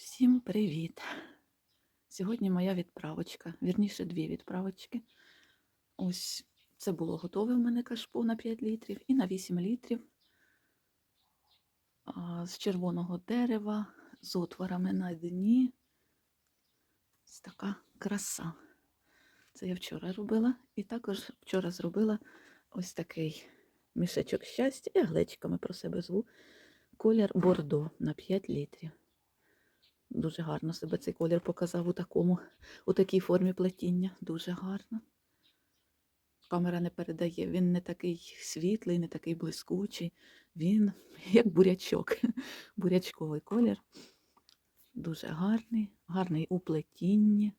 Всім привіт! Сьогодні моя відправочка, вірніше дві відправочки. Ось це було готове в мене кашпо на 5 літрів і на 8 літрів з червоного дерева, з отворами на дні. Ось така краса. Це я вчора робила. І також вчора зробила ось такий мішечок щастя. Я глечиками про себе зву. Колір бордо на 5 літрів. Дуже гарно себе цей колір показав у такому, у такій формі плетіння. Дуже гарно. Камера не передає, він не такий світлий, не такий блискучий. Він як бурячок, бурячковий колір. Дуже гарний, гарний у плетінні.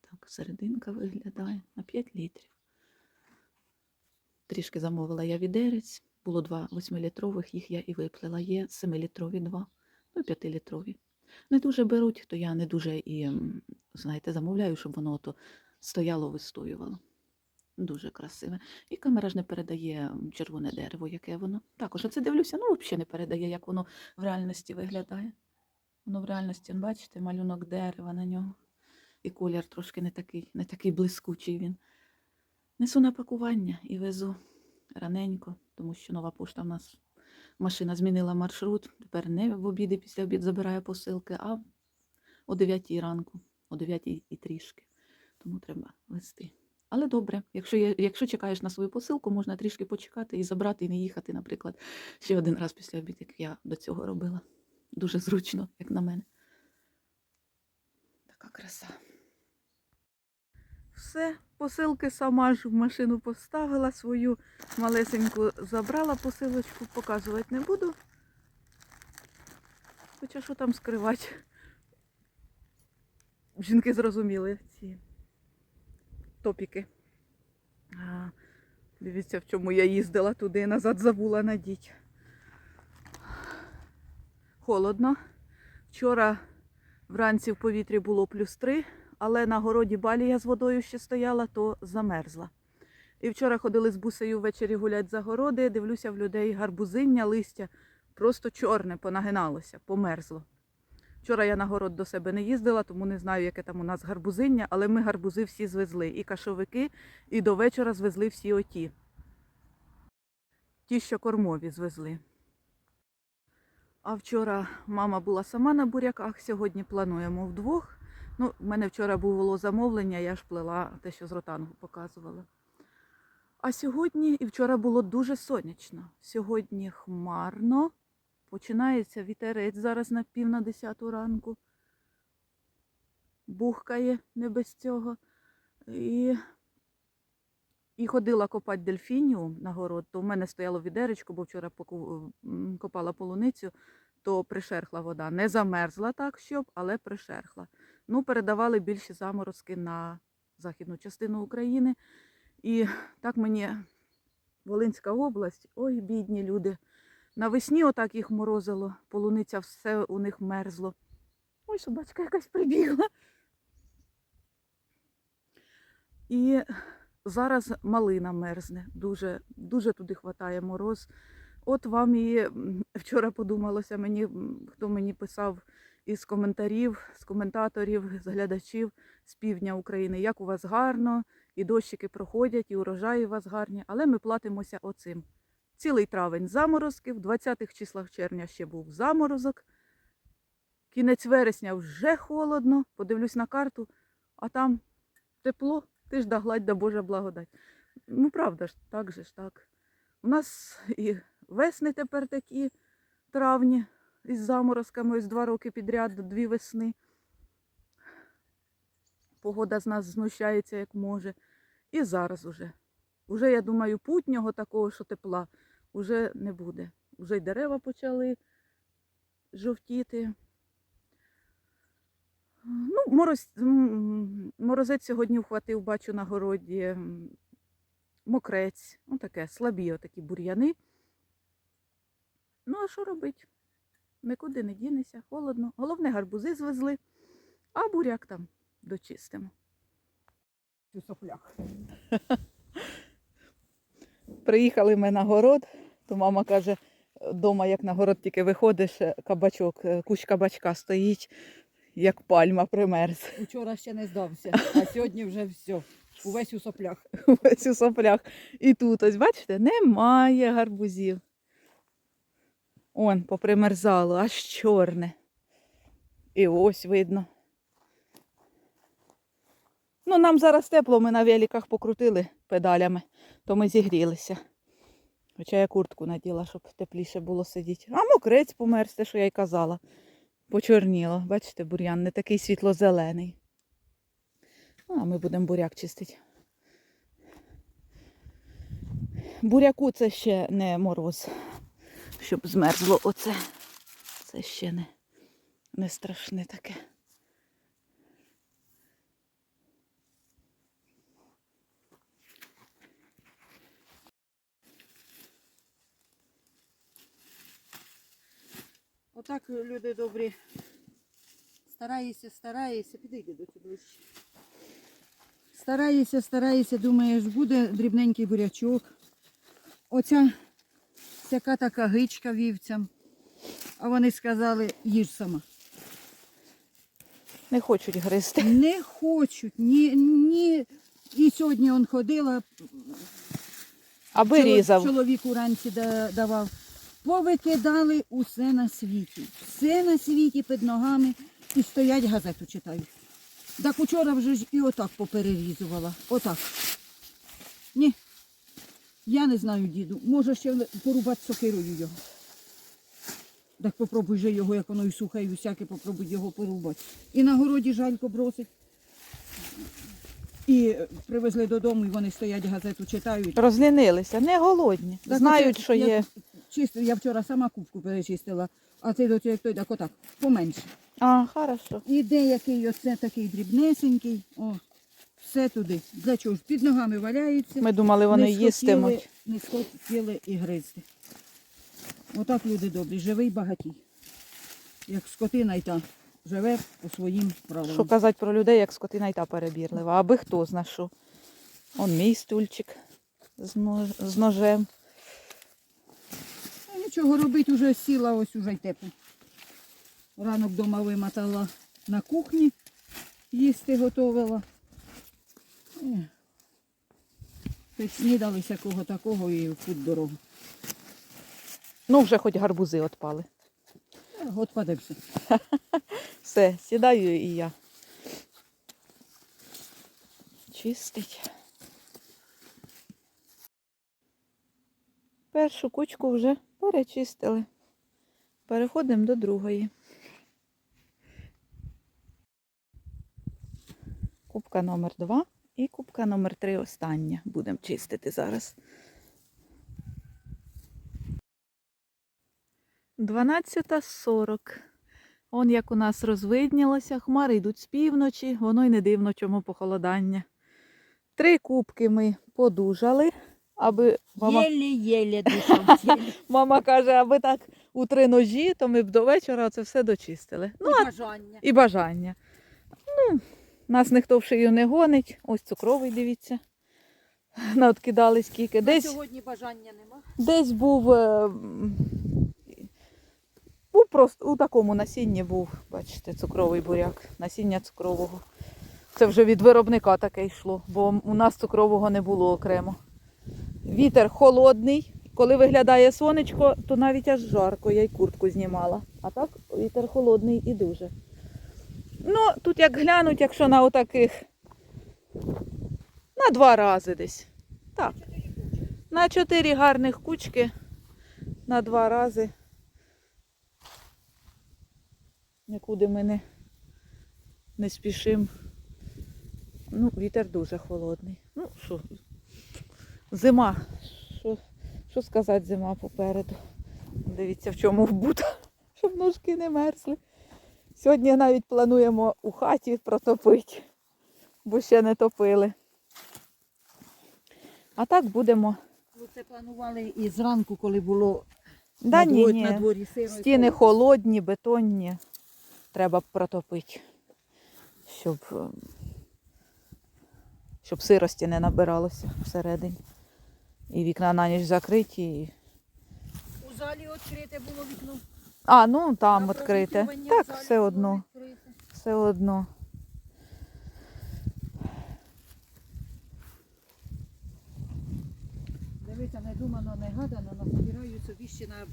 Так, серединка виглядає на 5 літрів. Трішки замовила я відерець. Було два 8-літрових, їх я і виплела. Є 7-літрові два, ну і 5-літрові. Не дуже беруть, то я не дуже і, знаєте, замовляю, щоб воно то стояло, вистоювало. Дуже красиве. І камера ж не передає червоне дерево, яке воно. Також оце дивлюся, ну взагалі не передає, як воно в реальності виглядає. Воно в реальності, бачите, малюнок дерева на нього. І колір трошки не такий, не такий блискучий він. Несу на пакування і везу раненько, тому що нова пошта в нас машина змінила маршрут. Тепер не в обіди після обід забирає посилки, а о 9 ранку, о 9 і трішки. Тому треба вести. Але добре, якщо, є, якщо чекаєш на свою посилку, можна трішки почекати і забрати, і не їхати, наприклад, ще один раз після обід, як я до цього робила. Дуже зручно, як на мене. Така краса. Все, посилки сама ж в машину поставила свою малесеньку забрала посилочку, показувати не буду. Хоча що там скривати? Жінки зрозуміли ці топіки. А, дивіться, в чому я їздила туди, назад забула надіть. Холодно. Вчора вранці в повітрі було плюс 3, але на городі балія з водою ще стояла, то замерзла. І вчора ходили з бусею ввечері гулять за городи, дивлюся в людей гарбузиння, листя просто чорне, понагиналося, померзло. Вчора я на город до себе не їздила, тому не знаю, яке там у нас гарбузиння, але ми гарбузи всі звезли. І кашовики, і до вечора звезли всі оті. Ті, що кормові звезли. А вчора мама була сама на буряках, сьогодні плануємо вдвох. Ну, в мене вчора було замовлення, я ж плела те, що з ротангу показувала. А сьогодні і вчора було дуже сонячно. Сьогодні хмарно. Починається вітерець зараз на пів на десяту ранку. Бухкає не без цього. І, і ходила копати дельфініум на город, то в мене стояло відеречко, бо вчора копала полуницю, то пришерхла вода. Не замерзла так, щоб, але пришерхла. Ну, передавали більші заморозки на західну частину України. І так мені Волинська область, ой, бідні люди. Навесні отак їх морозило, полуниця все у них мерзло. Ой, собачка якась прибігла. І зараз малина мерзне, дуже, дуже туди хватає мороз. От вам і вчора подумалося мені, хто мені писав із коментарів, з коментаторів, з глядачів з півдня України, як у вас гарно, і дощики проходять, і урожаї у вас гарні, але ми платимося оцим. Цілий травень заморозки, в 20-х числах червня ще був заморозок. Кінець вересня вже холодно, подивлюсь на карту, а там тепло, ти ж да гладь, да Божа благодать. Ну, правда ж, так же ж так. У нас і весни тепер такі травні із заморозками, ось два роки підряд, дві весни. Погода з нас знущається як може. І зараз уже. Уже, я думаю, путнього такого, що тепла, уже не буде. Уже й дерева почали жовтіти. Ну, мороз, морозець сьогодні вхватив, бачу на городі мокрець. Ну, таке, слабі отакі бур'яни. Ну, а що робити? Нікуди не дінеся, холодно. Головне, гарбузи звезли, а буряк там дочистимо. Приїхали ми на город, то мама каже, Дома, як на город тільки виходиш, кабачок, е, кущ кабачка стоїть, як пальма примерз. Учора ще не здався, а сьогодні вже все. Увесь у соплях. Ось у соплях. І тут, ось бачите, немає гарбузів. Он попримерзало, аж чорне. І ось видно. Ну, нам зараз тепло, ми на великах покрутили педалями, то ми зігрілися. Хоча я куртку наділа, щоб тепліше було сидіти. А мокрець померз, те, що я й казала. Почорніло. Бачите, бур'ян не такий світло-зелений. А ми будемо буряк чистити. Буряку це ще не мороз, щоб змерзло оце. Це ще не, не страшне таке. Отак, люди добрі. Стараєшся, стараєшся, підійди до цього ближче. Стараєшся, стараєшся, думаєш, буде дрібненький бурячок. Оця всяка така гичка вівцям. А вони сказали, їж сама. Не хочуть гризти. Не хочуть, ні, ні. І сьогодні он ходила, Аби чоло- різав. чоловік уранці да- давав. Повикидали усе на світі. Все на світі під ногами і стоять газету читають. Так учора вже ж і отак поперерізувала. Отак. Ні. Я не знаю, діду. Може ще порубати сокирою його. Так попробуй же його, як воно і сухе, і всяке, попробуй його порубати. І на городі жалько бросить. І привезли додому, і вони стоять газету читають. Розлінилися, не голодні. Так Знають, оце що я є. Чистив, я вчора сама кубку перечистила, а ти до цього той так отак, поменше. А, хорошо. І деякий оце такий дрібнесенький, о, все туди. Для чого ж? Під ногами валяється. Ми думали, вони не їстимуть. Не схотіли і гризти. Отак люди добрі, живий багатій. Як скотина й та живе по своїм правилам. Що казати про людей, як скотина й та перебірлива. Аби хто зна що. Он мій стульчик з, нож... з ножем. А Нічого робити, уже сіла, ось уже й тепло. Ранок дома вимотала на кухні, їсти готувала. Снідали всякого такого і в путь дорогу. Ну, вже хоч гарбузи отпали. Е, От все. Все, сідаю і я. Чистить. Першу кучку вже перечистили. Переходимо до другої. Кубка номер 2 і кубка номер 3 остання. Будемо чистити зараз. 12.40. Он як у нас розвиднілося, хмари йдуть з півночі, воно й не дивно, чому похолодання. Три кубки ми подужали, аби мама, Єлі-єлі душам. мама каже, аби так у три ножі, то ми б до вечора це все дочистили. Ну, а бажання. і бажання. Ну, нас ніхто в шию не гонить. Ось цукровий, дивіться. Надкидали скільки. Десь, Сьогодні бажання нема. десь був. е, Був просто у такому насінні був, бачите, цукровий буряк, насіння цукрового. Це вже від виробника таке йшло, бо у нас цукрового не було окремо. Вітер холодний. Коли виглядає сонечко, то навіть аж жарко, я й куртку знімала. А так вітер холодний і дуже. Ну, тут як глянуть, якщо на отаких на два рази десь. Так. На чотири гарних кучки на два рази. Нікуди ми не, не спішимо. Ну, вітер дуже холодний. Ну, що, зима. Що, що сказати, зима попереду. Дивіться, в чому вбута, щоб ножки не мерзли. Сьогодні навіть плануємо у хаті протопити, бо ще не топили. А так будемо. Ну, це планували і зранку, коли було Да, на, ні, дворі, ні. на дворі сиро. Стіни холодні, бетонні. Треба протопити, щоб, е, щоб сирості не набиралося всередині. І вікна на ніч закриті. І... У залі відкрите було вікно. А, ну там відкрите. Так, все одно. Все одно. Дивіться, не думано, не гадано, насобираю собі ще на,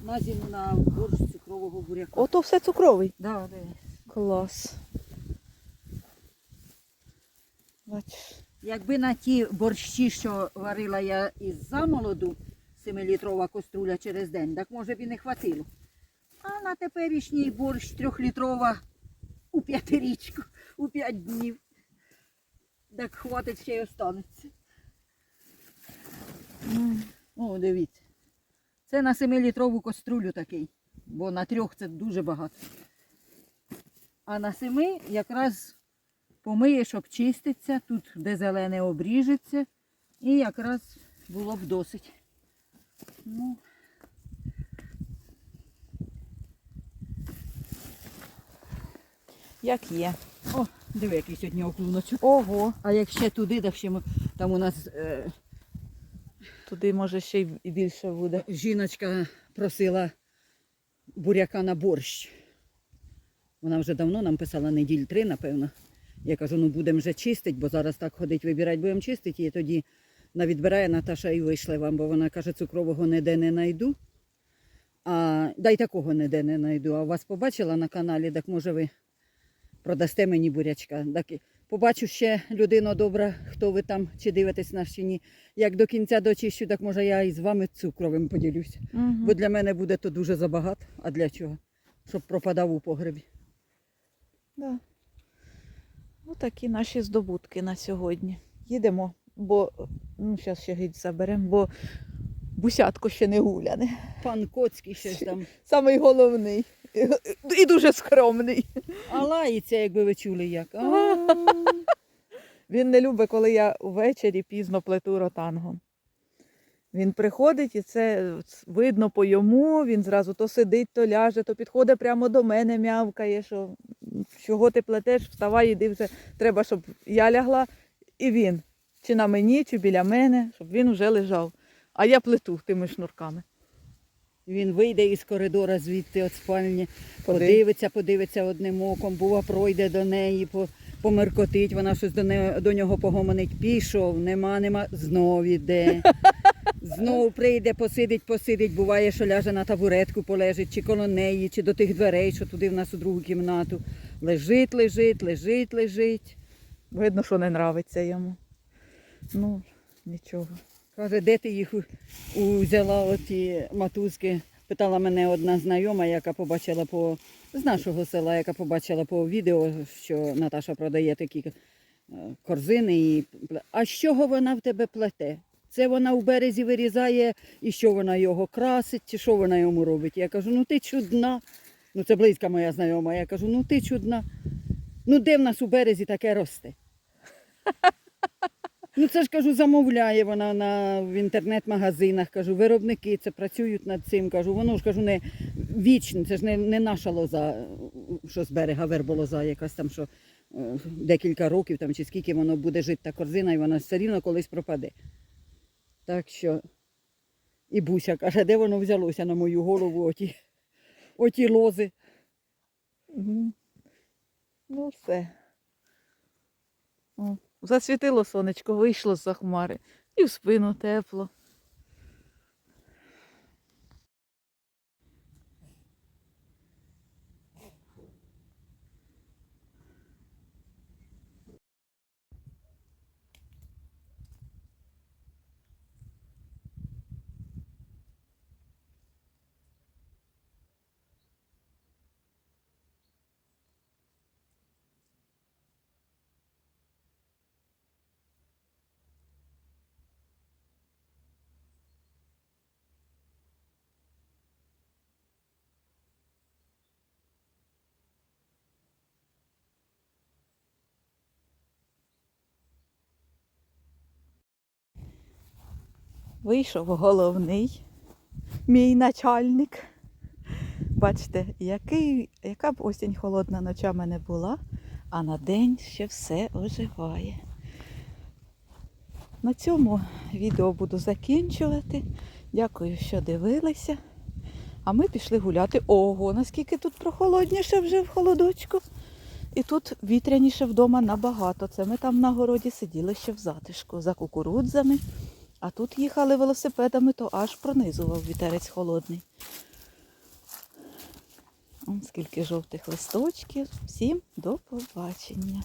на зиму на борщ цукрового буряка. Ото все цукровий. Да, де. Клас. Бачиш. Якби на ті борщі, що варила я із замолоду, 7-літрова каструля через день, так може б і не хватило. А на теперішній борщ трьохлітрова у п'ятирічку, у п'ять днів. Так хватить ще й останеться. О, дивіться. Це на 7-літрову каструлю такий, бо на трьох це дуже багато. А на семи якраз помиєш, обчиститься, тут де зелене обріжеться, і якраз було б досить. Ну, Як є. о, диви, який сьогодні оклуночок. Ого. А як ще туди, так ще ми- там у нас е, Туди може ще й і більше буде. жіночка просила буряка на борщ. Вона вже давно нам писала неділь три, напевно. Я кажу, ну будемо вже чистити, бо зараз так ходить вибирати, будемо чистити. І тоді навідбирає Наташа і вийшли вам, бо вона каже, цукрового ніде не знайду. А дай такого ніде не знайду. А вас побачила на каналі, так може ви продасте мені бурячка. Так, побачу ще людину добра, хто ви там, чи дивитесь нас чи ні. Як до кінця дочищу, так може я і з вами цукровим поділюсь. Угу. Бо для мене буде то дуже забагато. А для чого? Щоб пропадав у погребі. Да. Ну, такі наші здобутки на сьогодні. Їдемо, бо ну, зараз ще геть заберемо, бо бусятко ще не гуляне. Пан Коцький щось там. Самий головний. І дуже скромний. А лається, якби ви чули як. А, Він не любить, коли я ввечері пізно плету ротангом. Він приходить і це видно по йому, він зразу то сидить, то ляже, то підходить прямо до мене, м'явкає, що чого ти плетеш, вставай, іди вже. Треба, щоб я лягла, і він. Чи на мені, чи біля мене, щоб він вже лежав. А я плету тими шнурками. Він вийде із коридора звідти від спальні, подивиться, подивиться одним оком, бува, пройде до неї, по- померкотить, вона щось до, не, до нього погомонить. Пішов, нема, нема, знов іде. Знов прийде, посидить, посидить, буває, що ляже на табуретку, полежить, чи коло неї, чи до тих дверей, що туди в нас у другу кімнату. Лежить, лежить, лежить, лежить. Видно, що не нравиться йому. Ну, нічого. Каже, де ти їх у- узяла оті матузки? Питала мене одна знайома, яка побачила по з нашого села, яка побачила по відео, що Наташа продає такі е, корзини. І... А з чого вона в тебе плете? Це вона в березі вирізає, і що вона його красить, чи що вона йому робить? Я кажу, ну ти чудна. Ну це близька моя знайома. Я кажу, ну ти чудна. Ну де в нас у березі таке росте? Ну це ж кажу, замовляє вона на в інтернет-магазинах. Кажу, виробники це працюють над цим. Кажу, воно ж кажу, не вічне, це ж не, не наша лоза, що з берега верболоза, якась там, що е, декілька років там чи скільки воно буде жити та корзина, і вона все рівно колись пропаде. Так що і Буся каже, де воно взялося на мою голову, оті, оті лози. Ну, все. О, засвітило сонечко, вийшло з-за хмари. І в спину тепло. Вийшов головний, мій начальник. Бачите, який, яка б осінь холодна ночами не була, а на день ще все оживає. На цьому відео буду закінчувати. Дякую, що дивилися. А ми пішли гуляти. Ого, наскільки тут прохолодніше вже в холодочку. І тут вітряніше вдома набагато. Це ми там на городі сиділи ще в затишку за кукурудзами. А тут їхали велосипедами, то аж пронизував вітерець холодний. Ось скільки жовтих листочків. Всім до побачення.